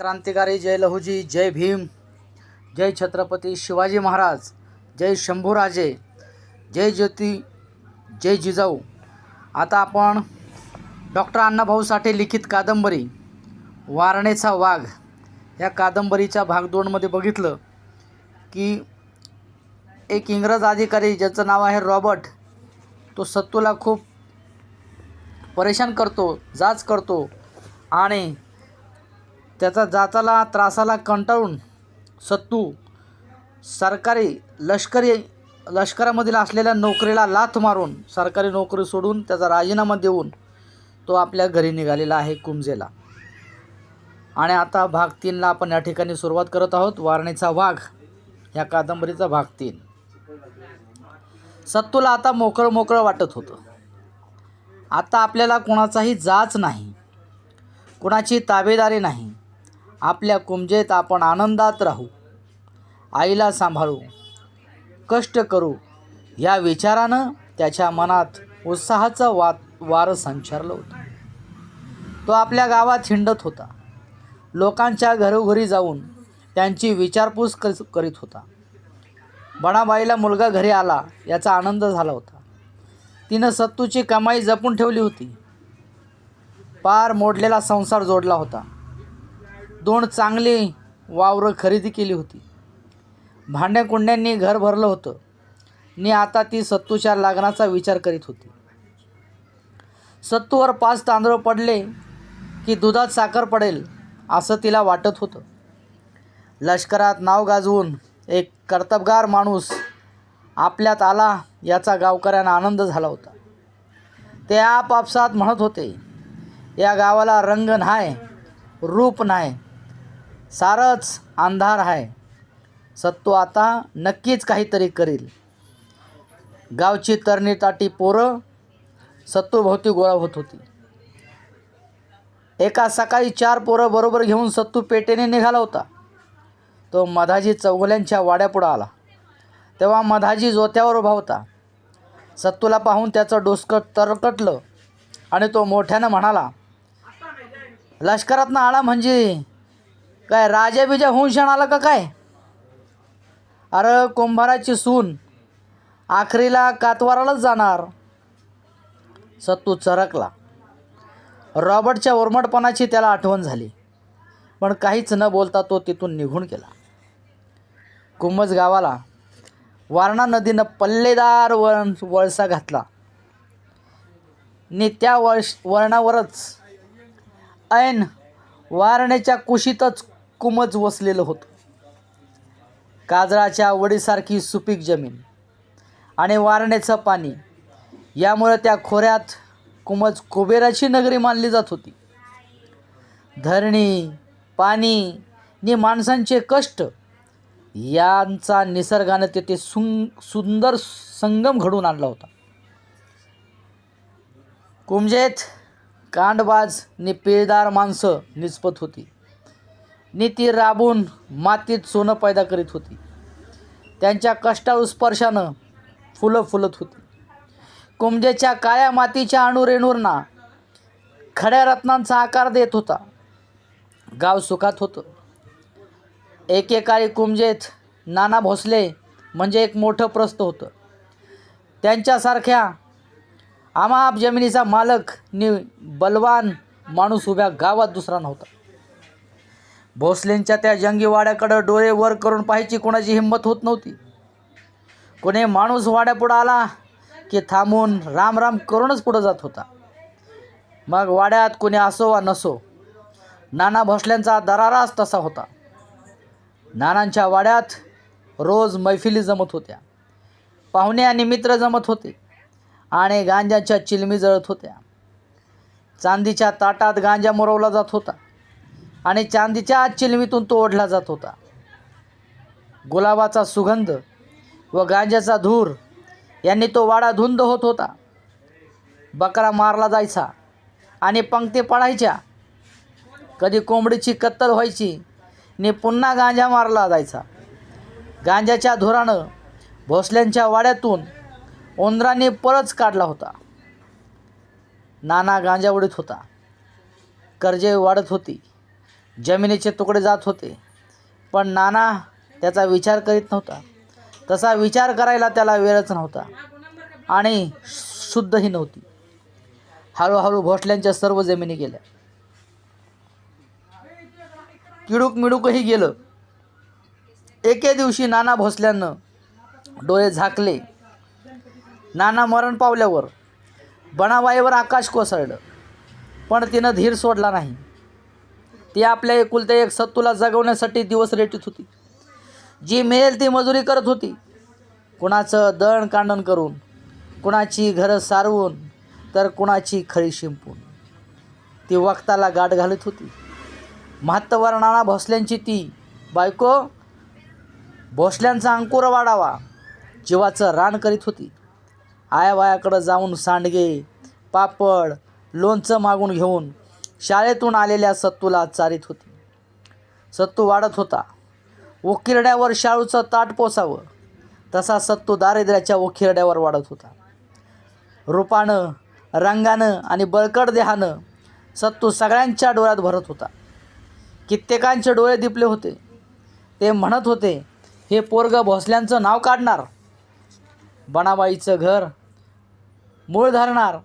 क्रांतिकारी जय लहुजी जय भीम जय छत्रपती शिवाजी महाराज जय शंभूराजे जय ज्योती जय जिजाऊ. आता आपण डॉक्टर अण्णाभाऊ साठे लिखित कादंबरी वारणेचा वाघ. या कादंबरीच्या भाग दोनमध्ये बघितलं की एक इंग्रज अधिकारी ज्याचं नाव आहे रॉबर्ट तो सत्तूला खूप परेशान करतो जाच करतो आणि त्याचा जाचाला त्रासाला कंटाळून सत्तू सरकारी लष्करी लष्करामधील असलेल्या नोकरीला लाथ मारून सरकारी नोकरी सोडून त्याचा राजीनामा देऊन तो आपल्या घरी निघालेला आहे कुमजेला आणि आता भाग तीनला आपण या ठिकाणी सुरुवात करत आहोत. वारणीचा वाघ या कादंबरीचा भाग तीन. सत्तूला आता मोकळं मोकळं वाटत होतं. आता आपल्याला कोणाचाही जाच नाही. कुणाची ताबेदारी नाही. आपल्या कुमजेत आपण आनंदात राहू. आईला सांभाळू. कष्ट करू. या विचारानं त्याच्या मनात उत्साहाचं वा वारं संचारलं होतं. तो आपल्या गावात हिंडत होता. लोकांच्या घरोघरी जाऊन त्यांची विचारपूस कर करीत होता. बणाबाईला मुलगा घरी आला याचा आनंद झाला होता. तिनं सत्तूची कमाई जपून ठेवली होती. पार मोडलेला संसार जोडला होता. दोन चांगली वावरं खरेदी केली होती. भांड्याकुंड्यांनी घर भरलं होतं. नि आता ती सत्तूच्या लग्नाचा विचार करीत होती. सत्तूवर पाच तांदूळ पडले की दुधात साखर पडेल असं तिला वाटत होतं. लष्करात नाव गाजवून एक कर्तबगार माणूस आपल्यात आला याचा गावकऱ्यांना आनंद झाला होता. ते आपापसात म्हणत होते या गावाला रंग नाही रूप नाही सारंच अंधार आहे. सत्तू आता नक्कीच काहीतरी करील. गावची तरणी ताटी पोरं सत्तूभोवती गोळा होत होती. एका सकाळी चार पोरं बरोबर घेऊन सत्तू पेटेने निघाला होता. तो मधाजी चौगल्यांच्या वाड्यापुढं आला. तेव्हा मधाजी जोत्यावर उभा होता. सत्तूला पाहून त्याचं डोसकं तरकटलं आणि तो मोठ्यानं म्हणाला लष्करातनं आला म्हणजे काय राजा बिजा होऊन क्षण आला का काय? अरे कुंभाराची सून आखरीला कातवारालाच जाणार. सत्तू चरकला. रॉबर्टच्या ओरमटपणाची त्याला आठवण झाली पण काहीच न बोलता तो तिथून निघून गेला. कुंभज गावाला वारणा नदीनं पल्लेदार वळण वळसा घातला. नि त्या वळश वळणावरच ऐन वारणेच्या कुशीतच कुमज वसलेलं होतं. काजळाच्या वडीसारखी सुपीक जमीन आणि वारण्याचं पाणी. यामुळे त्या खोऱ्यात कुमज कुबेराची नगरी मानली जात होती. धरणी पाणी नि माणसांचे कष्ट यांचा निसर्गानं तेथे सुं सुंदर संगम घडून आणला होता. कुमजेत कांडबाज नि पिळदार माणसं निचपत होती. नीती राबून मातीत सोनं पैदा करीत होती. त्यांच्या कष्टाळू स्पर्शानं फुलं फुलत होती. कुंभजेच्या काळ्या मातीच्या अणुरेणूंना खड्या रत्नांचा आकार देत होता. गाव सुखात होतं. एकेकाळी कुमजेत नाना भोसले म्हणजे एक मोठं प्रस्त होतं. त्यांच्यासारख्या आमाप जमिनीचा मालक नि बलवान माणूस उभ्या गावात दुसरा नव्हता. भोसलेंच्या त्या जंगी वाड्याकडं डोळे वर करून पाहायची कोणाची हिंमत होत नव्हती. कोणी माणूस वाड्यापुढं आला की थांबून राम राम करूनच पुढं जात होता. मग वाड्यात कोणी असो वा नसो नाना भोसल्यांचा दराराच तसा होता. नानांच्या वाड्यात रोज मैफिली जमत होत्या. पाहुणे आणि मित्र जमत होते आणि गांजाच्या चिलमी जळत होत्या. चांदीच्या ताटात गांजा मुरवला जात होता. आणि चांदीच्या चिलमीतून तो ओढला जात होता. गुलाबाचा सुगंध व गांज्याचा धूर यांनी तो वाडा धुंद होत होता. बकरा मारला जायचा आणि पंक्ती पडायच्या कधी कोंबडीची कत्तल व्हायची नि पुन्हा गांजा मारला जायचा. गांजाच्या धुरानं भोसल्यांच्या वाड्यातून उंदरांनी परच काढला होता. नाना गांजा उडीत होता. कर्जे वाढत होती. जमिनीचे तुकडे जात होते. पण नाना त्याचा विचार करीत नव्हता. तसा विचार करायला त्याला वेळच नव्हता आणि शुद्धही नव्हती. हळूहळू भोसल्यांच्या सर्व जमिनी गेल्या. किडूक मिडूकही गेलं. एके दिवशी नाना भोसल्यानं डोळे झाकले. नाना मरण पावल्यावर बनाबाईवर आकाश कोसळलं. पण तिनं धीर सोडला नाही. ती आपल्या एकुलत्या एक सत्तूला जगवण्यासाठी दिवस रेटीत होती. जी मिळेल ती मजुरी करत होती. कुणाचं दळण कांडण करून कुणाची घरं सारवून तर कुणाची खळी शिंपून. ती वक्ताला गाठ घालत होती. महात्तवर नाना भोसल्यांची ती बायको भोसल्यांचा अंकुर वाढावा. जीवाचं रान करीत होती. आयाबायाकडं जाऊन सांडगे पापड लोणचं मागून घेऊन शाळेतून आलेल्या सत्तूला चारित होती. सत्तू वाढत होता. उकिरड्यावर शाळूचं ताट पोसावं. तसा सत्तू दारिद्र्याच्या ओखिरड्यावर वाढत होता. रूपानं रंगानं आणि बळकट देहानं सत्तू सगळ्यांच्या डोळ्यात भरत होता. कित्येकांचे डोळे दिपले होते. ते म्हणत होते हे पोरग भोसल्यांचं नाव काढणार. बनाबाईचं घर मूळ धरणार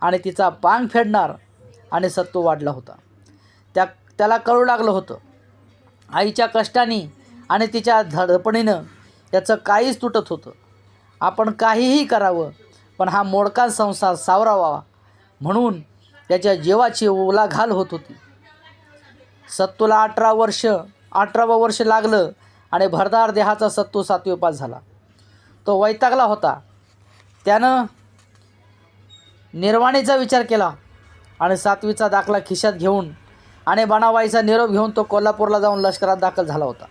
आणि तिचा पांग फेडणार. आणि सत्व वाढला होता. त्या त्याला कळू लागलं होतं. आईच्या कष्टाने आणि तिच्या धडपणीनं त्याचं काहीच तुटत होतं. आपण काहीही करावं पण हा मोडका संसार सावरावा म्हणून त्याच्या जीवाची उलाघाल होत होती. सत्तूला अठरा वर्ष अठरावं वर्ष लागलं आणि भरदार देहाचा सत्तू सातवी झाला. तो वैतागला होता. त्यानं निर्वाणीचा विचार केला. आणि सातवीचा दाखला खिशात घेऊन आणि बनावाईचा निरोप घेऊन तो कोल्हापूरला जाऊन लष्करात दाखल झाला होता.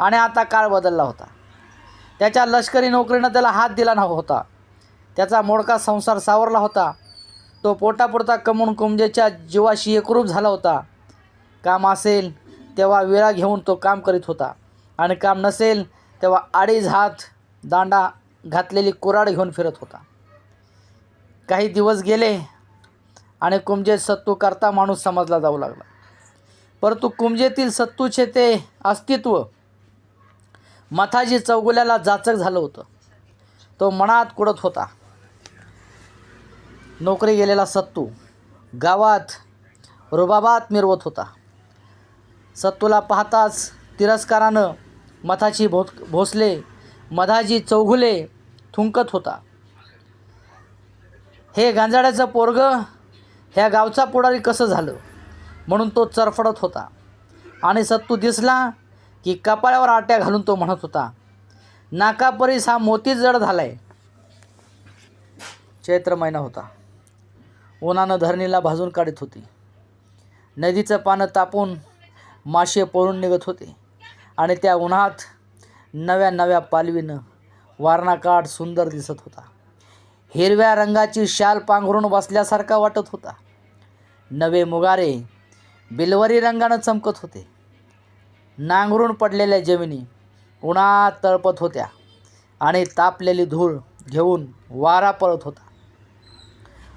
आणि आता काळ बदलला होता. त्याच्या लष्करी नोकरीनं त्याला हात दिला नव्हता होता. त्याचा मोडका संसार सावरला होता. तो पोटापुरता कमवून कुंजेच्या जीवाशी एकरूप झाला होता. काम असेल तेव्हा विरा घेऊन तो काम करीत होता. आणि काम नसेल तेव्हा अडीच हात दांडा घातलेली कुराड घेऊन फिरत होता. काही दिवस गेले आणि कुंजेत सत्तू करता माणूस समजला जाऊ लागला. परंतु कुंजेतील सत्तूचे ते अस्तित्व मथाजी चौगुल्याला जाचक झालं होतं. तो मनात कुडत होता. नोकरी गेलेला सत्तू गावात रुबाबात मिरवत होता. सत्तूला पाहताच तिरस्कारानं मथाची भो भोसले मधाजी चौघुले थुंकत होता. हे गांजाड्याचं पोरग ह्या गावचा पुढारी कसं झालं? म्हणून तो चरफडत होता. आणि सत्तू दिसला की कपाळावर आट्या घालून तो म्हणत होता नाकापरीस हा मोती जड झालाय. चैत्र महिना होता. उन्हानं धरणीला भाजून काढत होती. नदीचं पानं तापून मासे पळून निघत होते. आणि त्या उन्हात नव्या नव्या पालवीनं वारणाकाठ सुंदर दिसत होता. हिरव्या रंगाची शाल पांघरून बसल्यासारखा वाटत होता. नवे मुगारे बिलवरी रंगानं चमकत होते. नांगरून पडलेल्या जमिनी उन्हात तळपत होत्या आणि तापलेली धूळ घेऊन वारा पळत होता.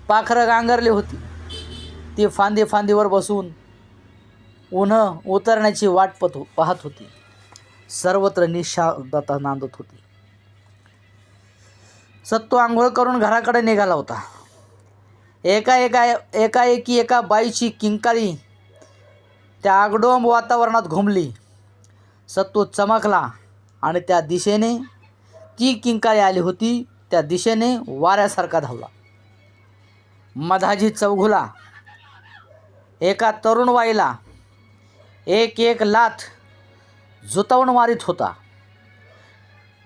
पाखरं गांगरली होती. ती फांदी फांदीवर बसून उन्हं उतरण्याची वाट पत पाहत होती. सर्वत्र निशांतता नांदत होती. सत्तू आंघोळ करून घराकडे निघाला होता. एका एका एकाएकी एका बाईची किंकाळी त्या आगडोंब वातावरणात घुमली. सत्तू चमकला आणि त्या दिशेने ती किंकाळी आली होती त्या दिशेने वाऱ्यासारखा धावला. मधाजी चौघुला एका तरुणवाईला एक एक लाथ जुतावून मारित होता.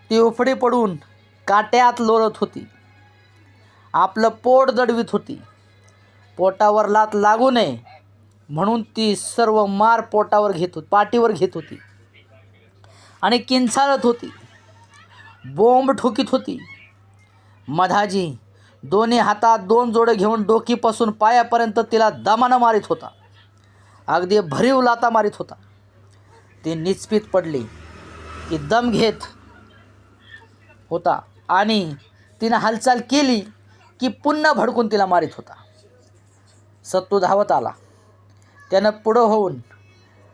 ती उफडी पडून काट्यात लोळत होती. आपलं पोट दडवीत होती. पोटावर लात लागू नये म्हणून ती सर्व मार पोटावर घेत होती पाठीवर घेत होती. आणि किंचाळत होती. बोंब ठोकीत होती. मधाजी दोन्ही हातात दोन जोडे घेऊन डोकीपासून पायापर्यंत तिला दमानं मारित होता. अगदी भरीव लाता मारित होता. ती निचपीत पडली. की दम घेत होता. आणि तिनं हालचाल केली की पुन्हा भडकून तिला मारित होता. सत्तू धावत आला. त्यानं पुढं होऊन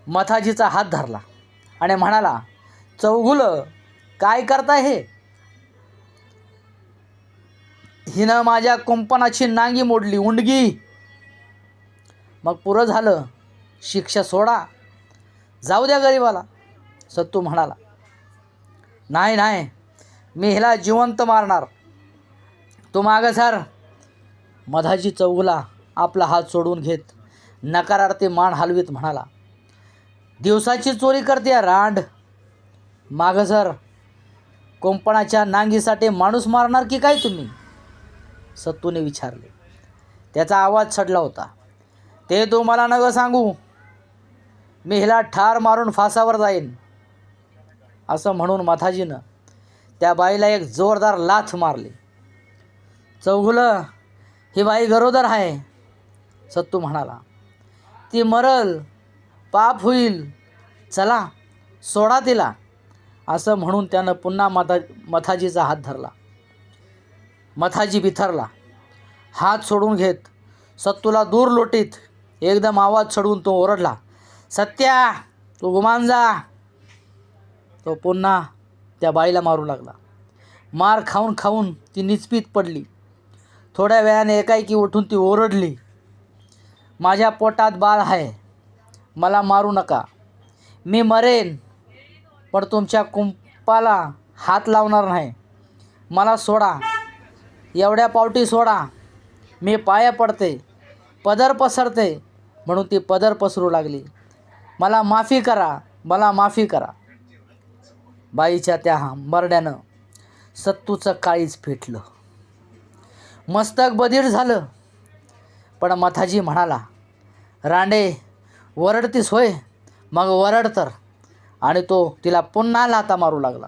मथाजीचा हात धरला आणि म्हणाला चौगुलं काय करताय हे? हिनं माझ्या कुंपणाची नांगी मोडली उंडगी. मग पुरं झालं शिक्षा सोडा. जाऊ द्या गरीबाला सत्तू म्हणाला. नाही नाही. मी हिला जिवंत मारणार. तो मागं सर. मधाजी चौगुला आपला हात सोडून घेत नकारार्थी मान हलवीत म्हणाला. दिवसाची चोरी करते रांड. मागं सर कोंपणाच्या नांगीसाठी माणूस मारणार की काय तुम्ही? सत्तूने विचारले. त्याचा आवाज चढला होता. ते तुम्हाला मला नगं सांगू. मी हिला ठार मारून फासावर जाईन. असं म्हणून मथाजीनं त्या बाईला एक जोरदार लाथ मारली. चौघुलं ही बाई गरोदर आहे सत्तू म्हणाला. ती मरल पाप होईल चला सोडा तिला असं म्हणून त्यानं पुन्हा मथा मथाजीचा हात धरला. मथाजी बिथरला हात सोडून घेत सत्तूला दूर लोटीत एकदम आवाज चढून तो ओरडला सत्या तू गुमान जा. तो पुन्हा त्या बाईला मारू लागला. मार खाऊन खाऊन ती निचपीत पडली. थोड्या वेळाने एकाएकी उठून ती ओरडली माझ्या पोटात बाळ आहे मला मारू नका. मी मरेन पण तुमच्या कुंपाला हात लावणार नाही. मला सोडा. एवढ्या पावटी सोडा. मी पाया पडते पदर पसरते म्हणून ती पदर पसरू लागली. मला माफी करा मला माफी करा. बाईच्या त्या मरड्यानं सत्तूचं काळीच फेटलं. मस्तक बधीर झालं. पण मथाजी म्हणाला रांडे वरडतीस होय मग वरड तर. आणि तो तिला पुन्हा लाता मारू लागला.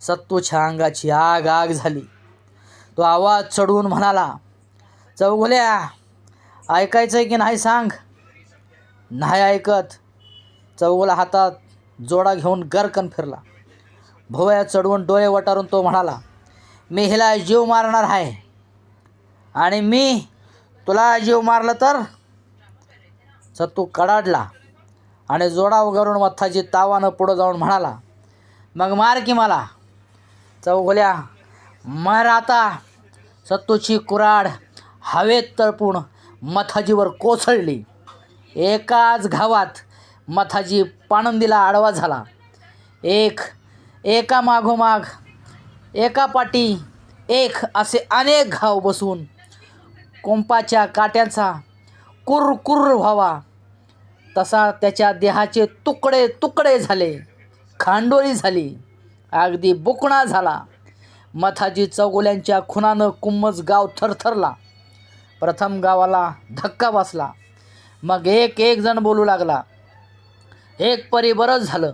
सत्तूच्या अंगाची आग आग झाली. तो आवाज चढवून म्हणाला चौगुल्या ऐकायचं आहे की नाही सांग? नाही ऐकत. चौगुला हातात जोडा घेऊन गरकन फिरला. भोवया चढवून डोळे वटारून तो म्हणाला मी हिला जीव मारणार आहे. आणि मी तुला जीव मारलं तर? सत्तू कडाडला आणि जोडा उगारून मथाजी तावानं पुढं जाऊन म्हणाला मग मार की मला. चौगुल्या मार आता. सत्तूची कुराड हवेत तळपून मथाजीवर कोसळली. एकाच घावात मथाजी पाणंदीला आडवा झाला. एक एका मागोमाग एका पाठी एक असे अनेक घाव बसून कोंपाच्या काट्यांचा कुर व्हावा. तसा त्याच्या देहाचे तुकडे तुकडे झाले खांडोळी झाली अगदी बुकणा झाला. मथाजी चौगुल्यांच्या खुनानं कुम्मच गाव थरथरला. प्रथम गावाला धक्का बसला. मग एक एक जण बोलू लागला. एक परी बरंच झालं.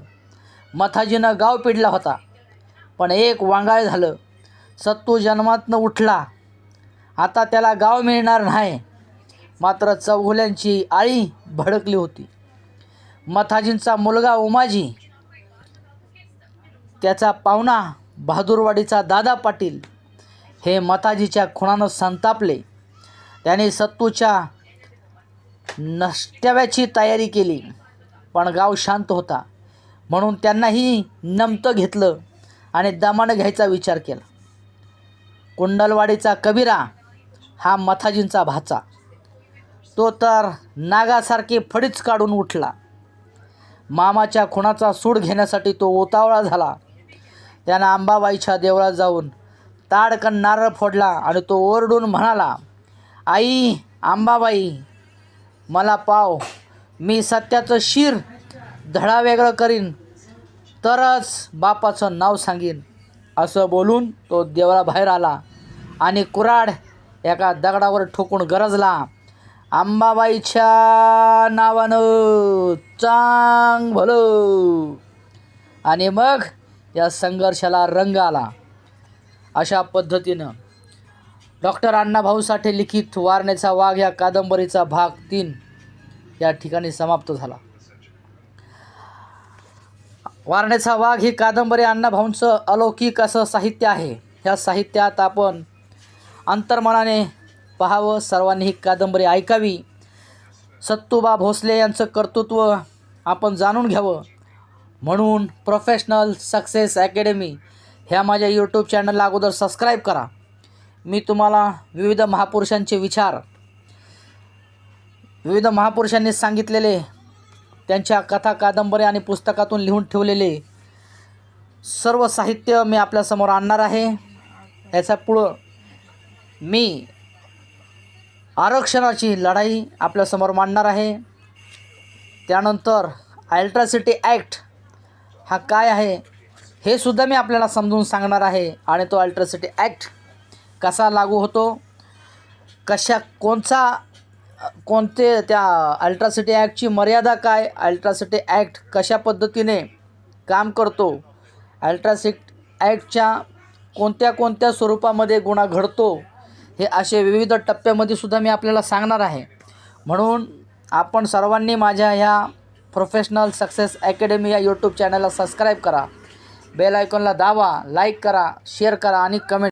मथाजीनं गाव पिडला होता. पण एक वांगाळ झालं. सत्तू जन्मातनं उठला. आता त्याला गाव मिळणार नाही. मात्र चौघुल्यांची आळी भडकली होती. मथाजींचा मुलगा उमाजी त्याचा पाहुणा बहादूरवाडीचा दादा पाटील हे मथाजीच्या खुणानं संतापले. त्याने सत्तूच्या नष्ट्याव्याची तयारी केली. पण गाव शांत होता. म्हणून त्यांनाही नमतं घेतलं आणि दमानं घ्यायचा विचार केला. कुंडलवाडीचा कबीरा हा मथाजींचा भाचा. तो तर नागासारखे फडीच काढून उठला. मामाच्या खुणाचा सूड घेण्यासाठी तो उतावळा झाला. त्यानं अंबाबाईच्या देवळात जाऊन ताडकन नारळ फोडला आणि तो ओरडून म्हणाला आई आंबाबाई मला पाव मी सत्याचं शिर धडा वेगळं करीन तरच बापाचं नाव सांगीन. असं बोलून तो देवळाबाहेर आला आणि कुराड एका दगडावर ठोकून गरजला. अंबाबाईच्या नावानं चांग भलं. आणि मग या संघर्षाला रंग आला. अशा पद्धतीनं डॉक्टर अण्णाभाऊ साठे लिखित वारण्याचा वाघ या कादंबरीचा भाग तीन. या ठिकाणी समाप्त झाला. वारण्याचा वाघ ही कादंबरी अण्णाभाऊंचं अलौकिक असं साहित्य आहे. ह्या साहित्यात आपण अंतर्मनाने पाहावं सर्वांनी ही कादंबरी ऐकावी. सत्तुबा भोसले यांचं कर्तृत्व आपण जाणून घ्यावं. म्हणून प्रोफेशनल सक्सेस अकॅडमी ह्या माझ्या यूट्यूब चॅनलला अगोदर सबस्क्राईब करा. मी तुम्हाला विविध महापुरुषांचे विचार विविध महापुरुषांनी सांगितलेले त्यांच्या कथा कादंबऱ्या आणि पुस्तकातून लिहून ठेवलेले सर्व साहित्य मी आपल्यासमोर आणणार आहे. याच्या पुढं मी आरक्षणाची लढाई आपल्यासमोर मांडणार आहे. त्यानंतर अल्ट्रासिटी ॲक्ट हा काय आहे हे सुद्धा मी आपल्याला समजून सांगणार आहे आणि तो अल्ट्रासिटी ॲक्ट कसा लागू होतो कशा कोणचा कोणते त्या अल्ट्रासिटी ॲक्टची मर्यादा काय? अल्ट्रासिटी ॲक्ट कशा पद्धतीने काम करतो? अल्ट्रासिट ॲक्टच्या कोणत्या कोणत्या स्वरूपामध्ये गुन्हा घडतो? हे असे विविध टप्प्यामध्ये सुद्धा मी आपल्याला सांगणार आहे. म्हणून आपण सर्वांनी माझ्या ह्या प्रोफेशनल सक्सेस अकॅडमी या यूट्यूब चॅनलला सबस्क्राईब करा. बेल आयकॉनला दावा लाईक करा शेअर करा आणि कमेंट